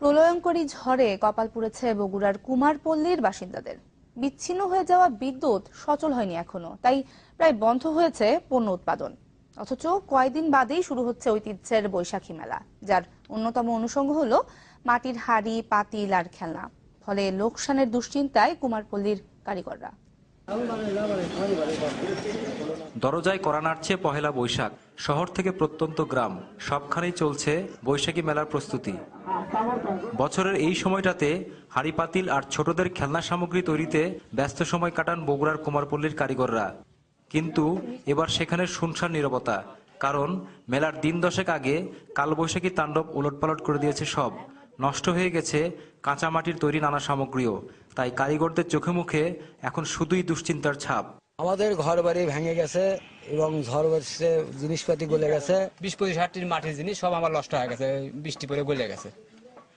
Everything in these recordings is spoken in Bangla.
প্রলয়ঙ্করী ঝড়ে কপাল পুড়েছে বগুড়ার কুমারপল্লীর বাসিন্দাদের। বিচ্ছিন্ন হয়ে যাওয়া বিদ্যুৎ সচল হয়নি এখনও, তাই প্রায় বন্ধ হয়েছে পণ্য উৎপাদন। অথচ কয়েকদিন বাদেই শুরু হচ্ছে ঐতিহ্যের বৈশাখী মেলা, যার অন্যতম অনুষঙ্গ হল মাটির হাড়ি, পাতিল আর খেলনা। ফলে লোকসানের দুশ্চিন্তায় কুমারপল্লীর কারিগররা। দরজায় করা নাড়ছে পহেলা বৈশাখ। শহর থেকে প্রত্যন্ত গ্রাম। সবখানেই চলছে বৈশাখী মেলার প্রস্তুতি। বছরের এই সময়টাতে হাড়ি পাতিল আর ছোটদের খেলনা সামগ্রী তৈরিতে ব্যস্ত সময় কাটান বগুড়ার কুমারপল্লীর কারিগররা। কিন্তু এবার সেখানে শুনশান নীরবতা। কারণ মেলার দিন দশেক আগে কালবৈশাখী তাণ্ডব উলটপালট করে দিয়েছে সব। নষ্ট হয়ে গেছে কাঁচা মাটির তৈরি নানা সামগ্রীও। তাই কারিগরদের চোখে মুখে এখন শুধুই দুশ্চিন্তার ছাপ। আমাদের ঘর বাড়ি ভেঙে গেছে এবং ঝড় বর্ষে জিনিসপাতি গলে গেছে। বিশ পঁচিশ হাজার মাটির জিনিস সব আমার নষ্ট হয়ে গেছে বৃষ্টি পরে গলে গেছে।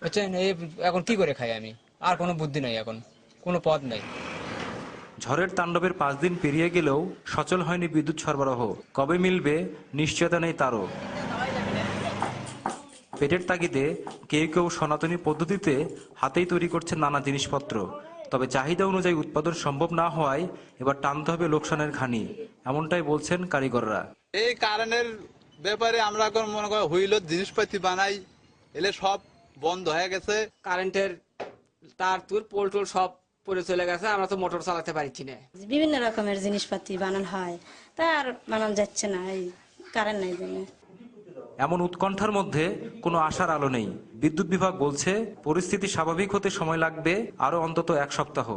বুঝছেন? এই এখন কি করে খাই আমি? আর কোনো বুদ্ধি নাই এখন কোনো পথ নাই। ঝড়ের তাণ্ডবের পাঁচ দিন পেরিয়ে গেলেও সচল হয়নি বিদ্যুৎ সরবরাহ। কবে মিলবে নিশ্চয়তা নেই তারও। পেটের তাগিদে কেউ কেউ সনাতনী পদ্ধতিতে হাতেই তৈরি করছে নানা জিনিসপত্র। তবে চাহিদা অনুযায়ী উৎপাদন সম্ভব না হওয়ায় এবার টানতে হবে লোকসানের ঘানি এমনটাই বলছেন কারিগররা। এই কারণের ব্যাপারে আমরা এখন মনে করি হুইল জিনিসপাতি বানাই এলে সব বন্ধ হয়ে গেছে। কারেন্টের তার তুর পোল টোল সব পরে চলে গেছে আমরা তো মোটর চালাতে পারছি না। বিভিন্ন রকমের জিনিসপাতি বানানো হয় তা আর বানানো যাচ্ছে না এই কারেন্ট নাই জন্য। এমন উৎকণ্ঠার মধ্যে কোনো আশার আলো নেই। বিদ্যুৎ বিভাগ বলছে পরিস্থিতি স্বাভাবিক হতে সময় লাগবে আরও অন্তত এক সপ্তাহ।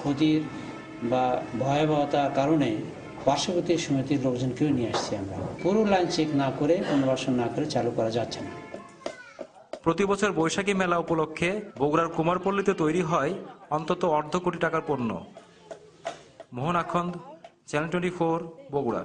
ক্ষতির বা ভয়াবহতার কারণে পার্শ্ববর্তী সমিতির লোকজনকেও নিয়ে আসছি আমরা। পুরো লাইন চেক না করে পুনর্বাসন না করে চালু করা যাচ্ছে না। প্রতি বছর বৈশাখী মেলা উপলক্ষে বগুড়ার কুমারপল্লীতে তৈরি হয় অন্তত অর্ধ কোটি টাকার পণ্য। Mohan Akhand channel twenty four Bogura.